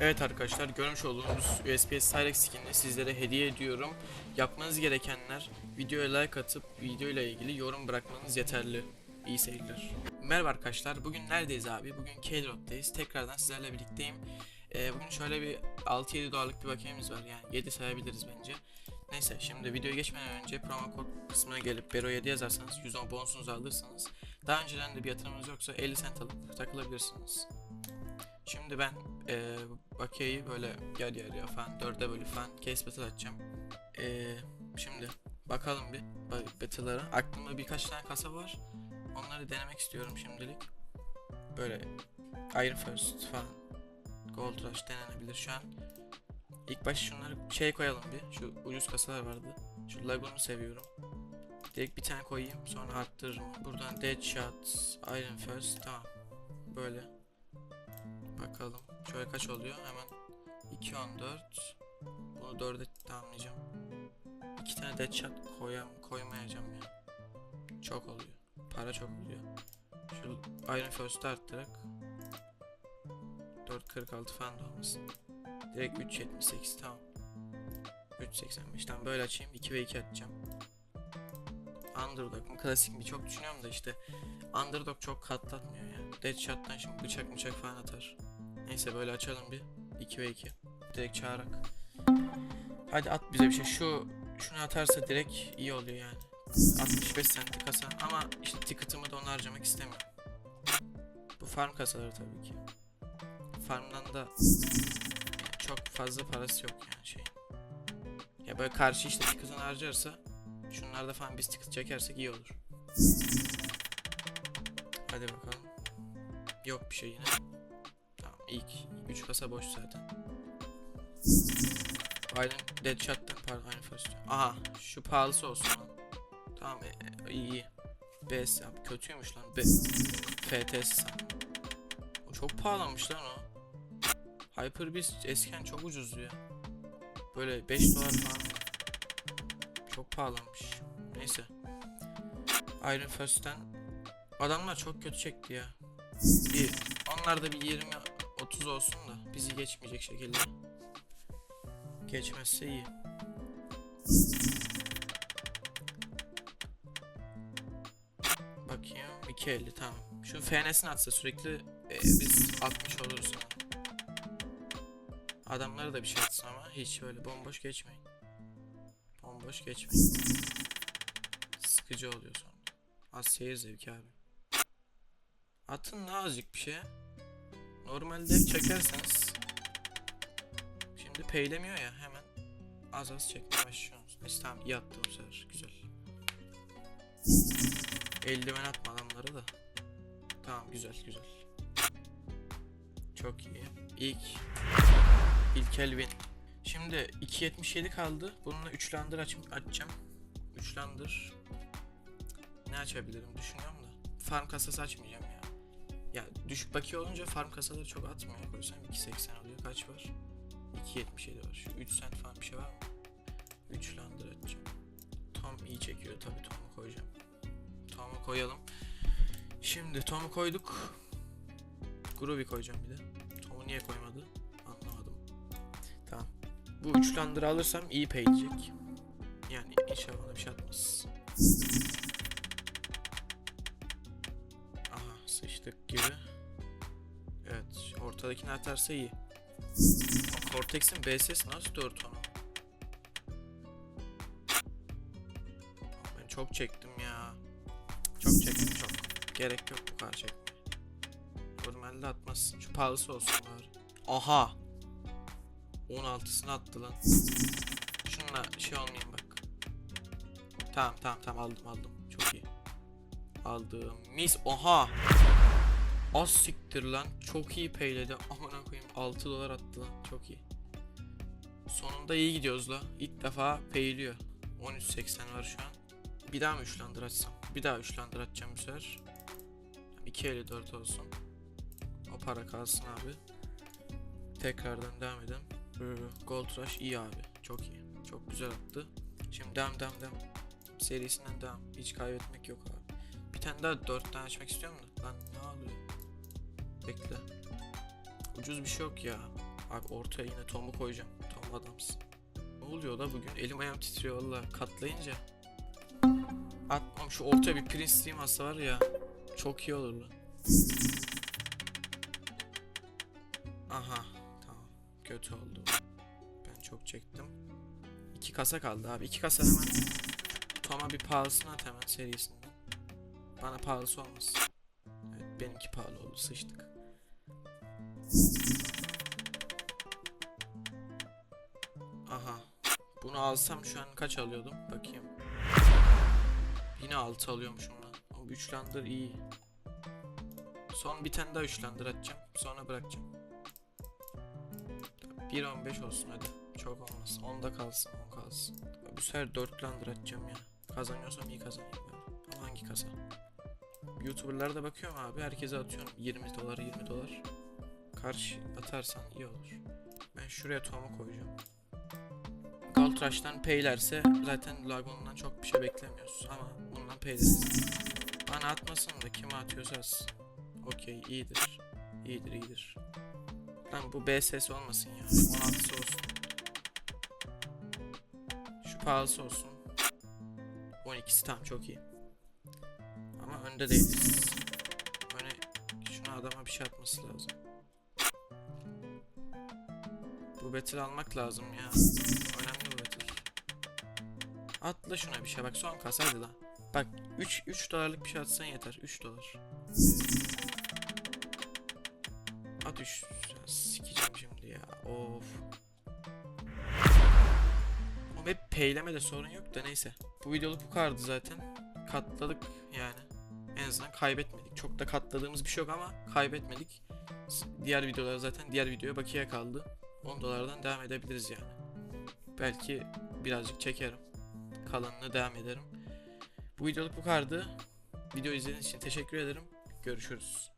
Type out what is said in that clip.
Evet arkadaşlar görmüş olduğunuz USPS Cyrex skinini sizlere hediye ediyorum. Yapmanız gerekenler videoya like atıp video ile ilgili yorum bırakmanız yeterli. İyi seyirler. Merhaba arkadaşlar. Bugün neredeyiz abi? Bugün K-Drop'tayız. Tekrardan sizlerle birlikteyim. Ee, bugün şöyle bir 6-7 dolarlık bir bakiyemiz var. Yani 7 sayabiliriz bence. Neyse şimdi videoya geçmeden önce promo kod kısmına gelip Bero 7 yazarsanız 110 bonusunuzu alırsınız. Daha önceden de bir yatırımınız yoksa 50 cent alıp takılabilirsiniz. Şimdi ben eee bakiyeyi böyle yarı yarıya falan dörde bölü falan case battle açacağım. Eee şimdi bakalım bir ba- battle'lara. Aklımda birkaç tane kasa var. Onları denemek istiyorum şimdilik. Böyle Iron First falan Gold Rush denenebilir şu an. İlk başta şunları şey koyalım bir. Şu ucuz kasalar vardı. Şu Lagoon'u seviyorum. Direkt bir tane koyayım sonra arttırırım. Buradan Deadshot, Iron First tamam. Böyle. Bakalım. Şöyle kaç oluyor? Hemen 2.14. Bunu 4'e tamamlayacağım. 2 tane deadshot koyam koymayacağım ya. Çok oluyor. Para çok oluyor. Şu Iron First'ı arttırarak 4.46 falan da olmasın. Direkt 3.78 tamam. 3.85 tamam böyle açayım. 2 ve 2 atacağım. Underdog mu? Klasik mi? Çok düşünüyorum da işte Underdog çok katlatmıyor ya. Deadshot'tan şimdi bıçak bıçak falan atar. Neyse böyle açalım bir. 2 ve 2. Direkt çağırak. Hadi at bize bir şey. Şu şunu atarsa direkt iyi oluyor yani. 65 senti kasa ama işte ticket'ımı da onu harcamak istemiyorum. Bu farm kasaları tabii ki. Farmdan da çok fazla parası yok yani şey. Ya böyle karşı işte ticket'ını harcarsa şunlarda falan biz ticket çekersek iyi olur. Hadi bakalım. Yok bir şey yine. İlk 3 kasa boş zaten. Iron Deadshot'tan pardon First. Aha şu pahalısı olsun lan. Tamam e, e, iyi. BS abi kötüymüş lan. B FTS sandım. Çok pahalanmış lan o. Hyper Beast eskiden çok ucuzdu ya. Böyle 5 dolar falan. Çok pahalanmış. Neyse. Iron First'ten adamlar çok kötü çekti ya. Bir onlar da bir 20 30 olsun da bizi geçmeyecek şekilde. Geçmezse iyi. Bakayım 250 tamam. Şu FNS'ini atsa sürekli e, biz 60 oluruz. Adamlara da bir şey atsın ama hiç böyle bomboş geçmeyin. Bomboş geçmeyin. Sıkıcı oluyor sonra. Az seyir zevki abi. Atın daha azıcık bir şey. Normalde çekerseniz Şimdi peylemiyor ya hemen az az çekmeye başlıyorsunuz. Neyse tamam iyi attı bu sefer güzel. Eldiven atma adamlara da. Tamam güzel güzel. Çok iyi. İlk ilk Elvin. Şimdi 2.77 kaldı. Bununla 3 landır aç açacağım. 3 landır. Ne açabilirim düşünüyorum da. Farm kasası açmayacağım ya. Ya düşük bakiye olunca farm kasaları çok atmıyor. Koysam 2.80 oluyor. Kaç var? 2.77 var. Şu 3 cent falan bir şey var mı? 3 landır açacağım. Tom iyi çekiyor tabii Tom'u koyacağım. Tom'u koyalım. Şimdi Tom'u koyduk. Groovy koyacağım bir de. Tom'u niye koymadı? Anlamadım. Tamam. Bu 3 landır alırsam iyi payleyecek. Yani inşallah bana bir şey atmaz. Sıçtık gibi. Evet ortadakini atarsa iyi. Cortex'in BSS nasıl 4 onu? Ben çok çektim ya. Çok çektim çok. Gerek yok bu kadar çekmeye. Normalde atmazsın. Şu pahalısı olsun bari. Aha. 16'sını attı lan. Şununla şey olmayayım bak. Tamam tamam tamam aldım aldım. Çok iyi. Aldım. Mis. Oha. Az siktir lan. Çok iyi payledi. Amına koyayım 6 dolar attı lan. Çok iyi. Sonunda iyi gidiyoruz la. İlk defa payliyor. 13.80 var şu an. Bir daha mı 3 landır açsam? Bir daha 3 landır açacağım bu sefer. 2.54 olsun. O para kalsın abi. Tekrardan devam edelim. Gold Rush iyi abi. Çok iyi. Çok güzel attı. Şimdi devam devam devam. Serisinden devam. Hiç kaybetmek yok abi. Bir tane daha 4 tane açmak istiyorum da. Bekle. Ucuz bir şey yok ya. Abi ortaya yine Tom'u koyacağım. Tom adamsın. Ne oluyor da bugün? Elim ayağım titriyor valla katlayınca. Atmam şu ortaya bir Prince Stream atsa var ya. Çok iyi olur lan. Aha tamam. Kötü oldu. Ben çok çektim. İki kasa kaldı abi. İki kasa hemen. Tom'a bir pahalısını at hemen serisinden. Bana pahalısı olmasın. Evet benimki pahalı oldu sıçtık. Aha. Bunu alsam şu an kaç alıyordum? Bakayım. Yine 6 alıyormuşum lan. Ama üçlendir iyi. Son bir tane daha üçlendir atacağım. Sonra bırakacağım. 1.15 olsun hadi. Çok olmaz. 10'da kalsın 10 kalsın. Bu sefer 4 landır atacağım ya. Kazanıyorsam iyi kazanayım. Ama hangi kasa? Youtuber'lara da bakıyorum abi. Herkese atıyorum. 20 dolar 20 dolar. Karşı atarsan iyi olur. Ben şuraya Tom'u koyacağım. Gold Rush'tan paylerse zaten Lagon'dan çok bir şey beklemiyoruz ama bundan payleriz. Bana atmasın da kime atıyorsa. Okey iyidir. İyidir iyidir. Lan bu BSS olmasın ya. 16'sı olsun. Şu pahalısı olsun. 12'si tam çok iyi. Ama önde değiliz. Öne şuna adama bir şey atması lazım. Bu battle almak lazım ya. Önemli bu battle. Atla şuna bir şey bak son kas hadi lan. Bak 3 3 dolarlık bir şey atsan yeter. 3 dolar. At 3 sikeceğim şimdi ya. Of. O hep peyleme de sorun yok da neyse. Bu videoluk bu kadardı zaten. Katladık yani. En azından kaybetmedik. Çok da katladığımız bir şey yok ama kaybetmedik. Diğer videolar zaten diğer videoya bakiye kaldı. 10 dolardan devam edebiliriz yani. Belki birazcık çekerim. Kalanını devam ederim. Bu videoluk bu kadardı. Video izlediğiniz için teşekkür ederim. Görüşürüz.